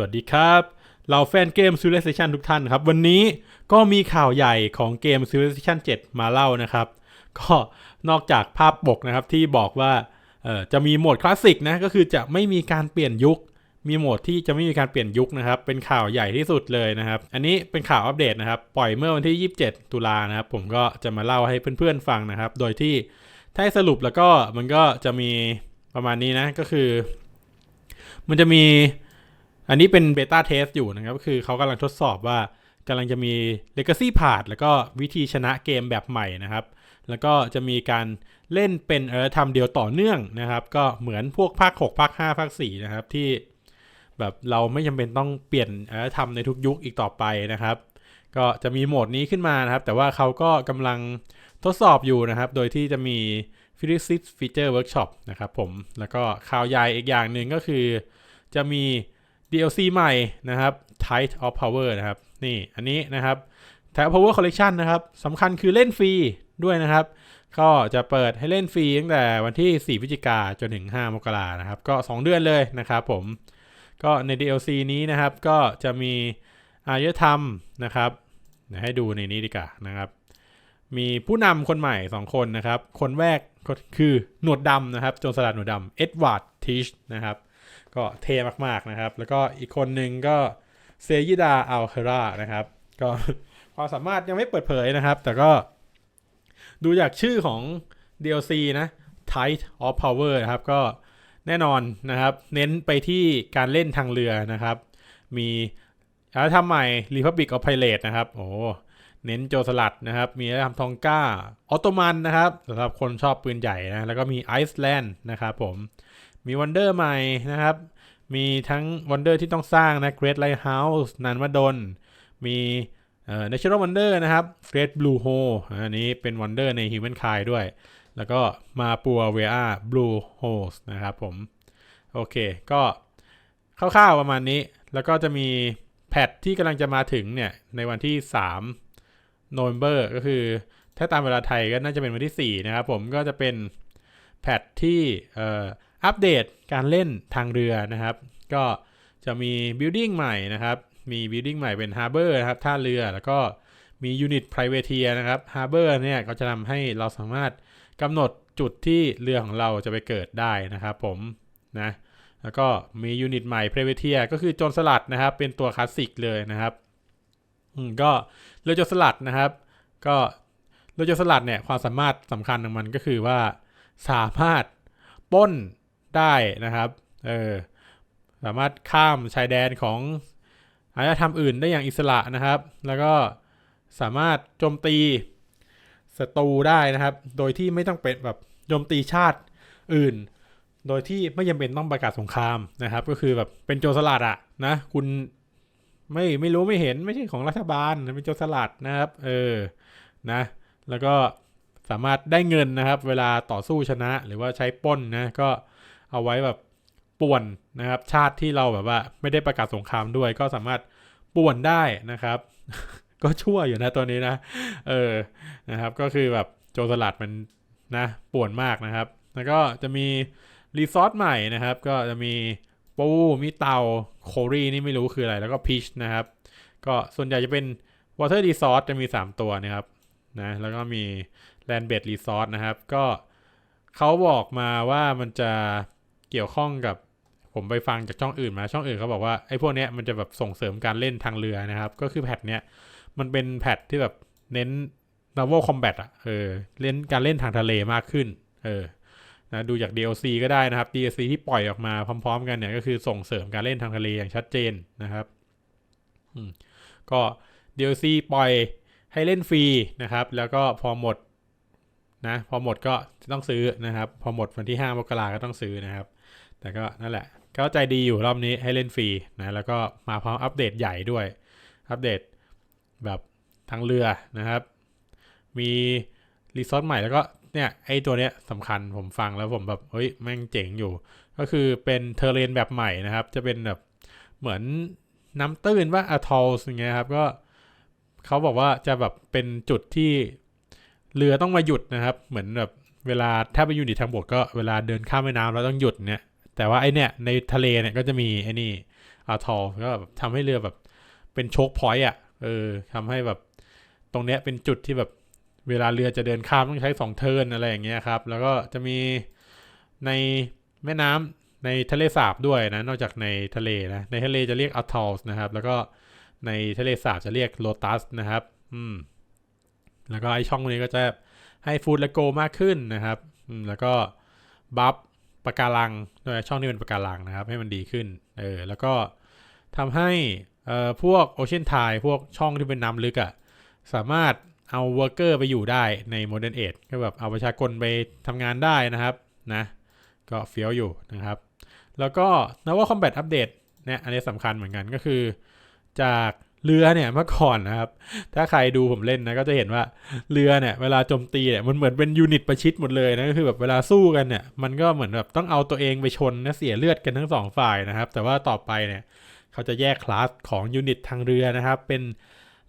วัสดีครับ เราแฟนเกม Civilization ทุกท่านครับ วันนี้ก็มีข่าวใหญ่ของเกม Civilization 7 มาเล่านะครับ ก็นอกจากภาพปกนะครับที่บอกว่าจะมีโหมดคลาสสิกนะก็คือจะไม่มีการเปลี่ยนยุค มีโหมดที่จะไม่มีการเปลี่ยนยุคนะครับ เป็นข่าวใหญ่ที่สุดเลยนะครับ อันนี้เป็นข่าวอัปเดตนะครับ ปล่อยเมื่อวันที่ 27 ตุลานะครับ ผมก็จะมาเล่าให้เพื่อนๆฟังนะครับ โดยที่ถ้าให้สรุปแล้วก็มันก็จะมีประมาณนี้นะก็คือ มันจะมี อันนี้เป็นเบต้าเทสอยู่นะครับคือเขากำลังทดสอบว่ากำลังจะมี Legacy p a t h แล้วก็วิธีชนะเกมแบบใหม่นะครับ แล้วก็จะมีการเล่นเป็นเออทำเดียวต่อเนื่องนะครับ ก็เหมือนพวกภาค 6 ภาค 5 ภาค 4 นะครับ ที่แบบเราไม่จำเป็นต้องเปลี่ยนเออทำในทุกยุคอีกต่อไปนะครับ ก็จะมีโหมดนี้ขึ้นมานะครับ แต่ว่าเขาก็กำลังทดสอบอยู่นะครับ โดยที่จะมี Physics Feature Workshop นะครับผมแล้วก็ข่าวใหญ่อีกอย่างหนึ่งก็คือจะมี DLC ใหม่นะครับ Tide of Power นะครับ นี่อันนี้นะครับ Tide of Power Collection นะครับสำคัญคือเล่นฟรีด้วยนะครับ ก็จะเปิดให้เล่นฟรีตั้งแต่วันที่ 4 พฤศจิกาจนถึง 5 มกรานะครับ ก็ 2 เดือนเลยนะครับผม ก็ใน DLC นี้นะครับก็จะมีอารยธรรมนะครับให้ดูในนี้ดีกว่านะครับ มีผู้นำคนใหม่ 2 คนนะครับ คนแรกก็คือหนวดดำนะครับโจรสลัดหนวดดำเอ็ดวาร์ดทิชนะครับ ก็เท่มากๆนะครับ แล้วก็อีกคนหนึ่งก็เซยิดาอัลเครานะครับ ก็ความสามารถยังไม่เปิดเผยนะครับ แต่ก็ดูจากชื่อของ DLC นะ Tide of Power นะครับ ก็แน่นอนนะครับ เน้นไปที่การเล่นทางเรือนะครับ มีอารยธรรมใหม่ Republic of Pirates นะครับ โอ้เน้นโจรสลัดนะครับ มีอารยธรรมทองก้า ออตโตมันนะครับสำหรับคนชอบปืนใหญ่นะ แล้วก็มีไอซ์แลนด์นะครับผม มีวันเดอร์ใหม่นะครับ มีทั้งวันเดอร์ที่ต้องสร้างนะ Great Lighthouse นันวดนมีเอ่อ Natural Wonder นะครับ Great Blue Hole อันนี้เป็นวันเดอร์ใน Humankind ด้วย แล้วก็มาปัวเวีย Blue Holes นะครับผม โอเค ก็คร่าวๆประมาณนี้ แล้วก็จะมีแพทที่กำลังจะมาถึงเนี่ย ในวันที่3โนเวม ber ก็คือ ถ้าตามเวลาไทยก็น่าจะเป็นวันที่ 4 นะครับผม ก็จะเป็นแพทที่เอ่อ อัปเดตการเล่นทางเรือนะครับ ก็จะมี building ใหม่นะครับ มี building ใหม่เป็น harbor นะครับท่าเรือแล้วก็มี unit privateer นะครับ harbor เนี่ยก็จะทำให้เราสามารถกำหนดจุดที่เรือของเราจะไปเกิดได้นะครับผมนะแล้วก็มี unit ใหม่ privateer ก็คือโจรสลัดนะครับ เป็นตัวคลาสสิกเลยนะครับอืมก็เรือโจรสลัดนะครับ ก็เรือโจรสลัดเนี่ยความสามารถสำคัญของมันก็คือว่าสามารถป้น ได้นะครับเออสามารถข้ามชายแดนของอารยธรรมอื่นได้อย่างอิสระนะครับ แล้วก็สามารถโจมตีศัตรูได้นะครับ โดยที่ไม่ต้องเป็นแบบโจมตีชาติอื่น โดยที่ไม่จำเป็นต้องประกาศสงครามนะครับ ก็คือแบบเป็นโจรสลัดอะนะคุณไม่ไม่รู้ไม่เห็นไม่ใช่ของรัฐบาลเป็นโจรสลัดนะครับ เออนะแล้วก็สามารถได้เงินนะครับ เวลาต่อสู้ชนะหรือว่าใช้ป้นนะก็ เอาไว้แบบป่วนนะครับ ชาติที่เราแบบว่า ไม่ได้ประกาศสงครามด้วย ก็สามารถป่วนได้นะครับ ก็ชั่วอยู่นะตัวนี้นะ เออนะครับ ก็คือแบบโจรสลัดมันนะป่วนมากนะครับ แล้วก็จะมีรีซอสใหม่นะครับ ก็จะมีปูมีเตาโครีนี่ไม่รู้คืออะไร แล้วก็พีชนะครับ ก็ส่วนใหญ่จะเป็น Water Resource จะมี 3 ตัวนะครับนะแล้วก็มี Land Based Resource นะครับ ก็เขาบอกมาว่ามันจะ เกี่ยวข้องกับผมไปฟังจากช่องอื่นมาช่องอื่นเขาบอกว่าไอ้พวกเนี้ยมันจะแบบส่งเสริมการเล่นทางเรือนะครับ ก็คือแพทเนี้ยมันเป็นแพทที่แบบเน้น naval combat อะเออเล่นการเล่นทางทะเลมากขึ้นเออนะดูจาก DLC ก็ได้นะครับ DLC ที่ปล่อยออกมาพร้อม ๆ กันเนี่ยก็คือส่งเสริมการเล่นทางทะเลอย่างชัดเจนนะครับอืมก็ DLC ปล่อยให้เล่นฟรีนะครับ แล้วก็พอหมดนะพอหมดก็ต้องซื้อนะครับ พอหมดวันที่ 5 มกราก็ต้องซื้อนะครับ แต่ก็นั่นแหละ ก็ใจดีอยู่รอบนี้ให้เล่นฟรีนะแล้วก็มาพร้อมอัปเดตใหญ่ด้วย อัปเดตแบบทางเรือนะครับ มีรีซอสใหม่แล้วก็เนี่ยไอตัวเนี้ยสำคัญผมฟังแล้วผมแบบเฮ้ยแม่งเจ๋งอยู่ ก็คือเป็นเทอร์เรนแบบใหม่นะครับ จะเป็นแบบเหมือนน้ำตื้นว่าอะทอลอย่างเงี้ยครับก็เขาบอกว่าจะแบบเป็นจุดที่เรือต้องมาหยุดนะครับ เหมือนแบบเวลาถ้าไปอยู่ในทางบกก็เวลาเดินข้ามแม่น้ำเราต้องหยุดเนี่ย แต่ว่าไอเนี่ยในทะเลเนี่ยก็จะมีไอนี่อาทอก็แบบทำให้เรือแบบเป็นโชคพอยต์อะเออทำให้แบบตรงเนี้ยเป็นจุดที่แบบเวลาเรือจะเดินข้ามต้องใช้สองเทิร์นอะไรอย่างเงี้ยครับ แล้วก็จะมีในแม่น้ำในทะเลสาบด้วยนะ นอกจากในทะเลนะ ในทะเลจะเรียกอัลทอลส์นะครับ แล้วก็ในทะเลสาบจะเรียกโลตัสนะครับ อืม แล้วก็ไอช่องนี้ก็จะให้ฟูดและโกมากขึ้นนะครับ อืม แล้วก็บัฟ ปะการังโดยช่องนี้เป็นปะการังนะครับ ให้มันดีขึ้นเออแล้วก็ทำให้เอ่อพวกโอเชียนไทพวกช่องที่เป็นน้ำลึกอะ่ะสามารถเอาเวอร์เกอร์ไปอยู่ได้ในโมเดิร์นเอ e ก็แบบเอาประชากรไปทำงานได้นะครับนะก็เฟี้ยวอยู่นะครับ แล้วก็นว่าคอมแบทอัปเดตเนี่ยอันนี้สำคัญเหมือนกันก็คือจาก เรือเนี่ยเมื่อก่อนนะครับ ถ้าใครดูผมเล่นนะก็จะเห็นว่าเรือเนี่ย เวลาโจมตีเนี่ยมันเหมือนเป็นยูนิตประชิดหมดเลยนะก็คือแบบเวลาสู้กันเนี่ย มันก็เหมือนแบบต้องเอาตัวเองไปชนนะเสียเลือดกันทั้งสองฝ่ายนะครับ แต่ว่าต่อไปเนี่ย เขาจะแยกคลาสของยูนิตทางเรือนะครับ เป็น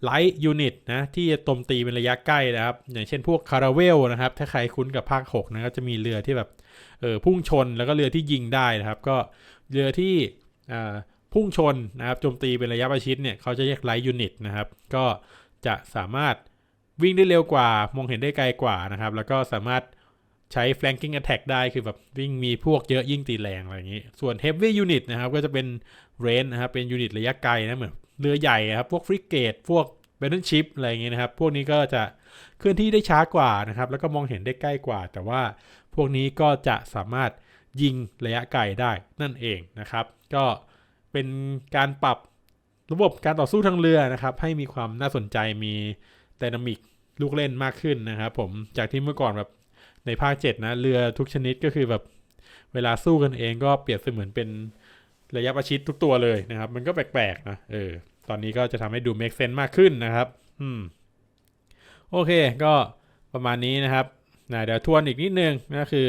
ไลท์ยูนิตนะที่จะโจมตีเป็นระยะใกล้นะครับ อย่างเช่นพวกคาราเวลนะครับ ถ้าใครคุ้นกับภาค6นะก็จะมีเรือที่แบบเออพุ่งชนแล้วก็เรือที่ยิงได้นะครับ ก็เรือที่อ่า พุ่งชนนะครับโจมตีเป็นระยะประชิดเนี่ยเขาจะเรียกไลท์ยูนิตนะครับ ก็จะสามารถวิ่งได้เร็วกว่ามองเห็นได้ไกลกว่านะครับ แล้วก็สามารถใช้ flanking attack ได้คือแบบวิ่งมีพวกเยอะยิ่งตีแรงอะไรอย่างนี้ ส่วน heavy unit นะครับ ก็จะเป็น range นะครับ เป็นยูนิตระยะไกลนะเหมือนเรือใหญ่ครับ พวกฟริเกตพวก battleship อะไรอย่างนี้นะครับ พวกนี้ก็จะเคลื่อนที่ได้ช้ากว่านะครับ แล้วก็มองเห็นได้ใกล้กว่า แต่ว่าพวกนี้ก็จะสามารถยิงระยะไกลได้นั่นเองนะครับ ก็ เป็นการปรับระบบการต่อสู้ทางเรือนะครับ ให้มีความน่าสนใจมีดินามิกลูกเล่นมากขึ้นนะครับผมจากที่เมื่อก่อนแบบในภาค 7 นะ เรือทุกชนิดก็คือแบบเวลาสู้กันเองก็เปรียบเสมือนเป็นระยะประชิดทุกตัวเลยนะครับ มันก็แปลกๆนะเออตอนนี้ก็จะทำให้ดู make sense มากขึ้นนะครับ อืม โอเค ก็ประมาณนี้นะครับนะเดี๋ยวทวนอีกนิดนึงก็คือ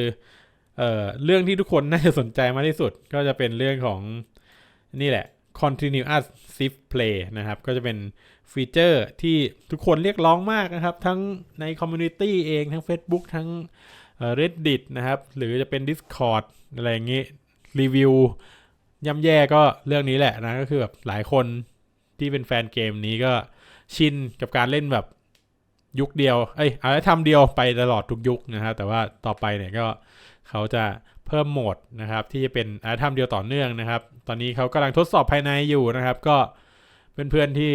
เอ่อเรื่องที่ทุกคนน่าจะสนใจมากที่สุด ก็จะเป็นเรื่องของ นี่แหละ continuous shift play นะครับ ก็จะเป็นฟีเจอร์ที่ทุกคนเรียกร้องมากนะครับ ทั้งในคอมมูนิตี้เองทั้ง Facebook ทั้ง Reddit นะครับ หรือจะเป็น Discord อะไรอย่างงี้ รีวิวย่ำแย่ก็เรื่องนี้แหละนะ ก็คือแบบหลายคนที่เป็นแฟนเกมนี้ก็ชินกับการเล่นแบบ ยุคเดียวเอ้ยอะไรทำเดียวไปตลอดทุกยุคนะครับแต่ว่าต่อไปเนี่ยก็เขาจะเพิ่มโหมดนะครับที่จะเป็นอาทำเดียวต่อเนื่องนะครับ ตอนนี้เขากำลังทดสอบภายในอยู่นะครับ ก็เพื่อนๆที่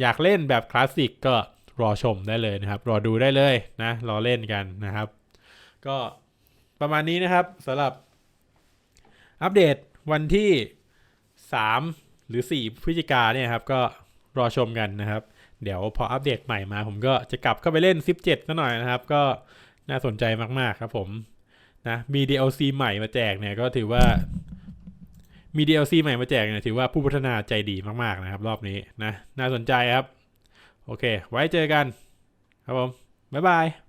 อยากเล่นแบบคลาสสิกก็รอชมได้เลยนะครับ รอดูได้เลยนะรอเล่นกันนะครับ ก็ประมาณนี้นะครับสำหรับอัปเดตวันที่ 3 หรือ 4 พฤศจิกาเนี่ยครับก็รอชมกันนะครับ เดี๋ยวพออัปเดตใหม่มา ผมก็จะกลับเข้าไปเล่น 17ซะหน่อยนะครับ ก็น่าสนใจมากๆครับผมนะมี DLC ใหม่มาแจกเนี่ยก็ถือว่ามี DLC ใหม่มาแจกเนี่ยถือว่าผู้พัฒนาใจดีมากๆนะครับ รอบนี้นะ น่าสนใจครับ โอเค ไว้เจอกัน ครับผม บ๊ายบาย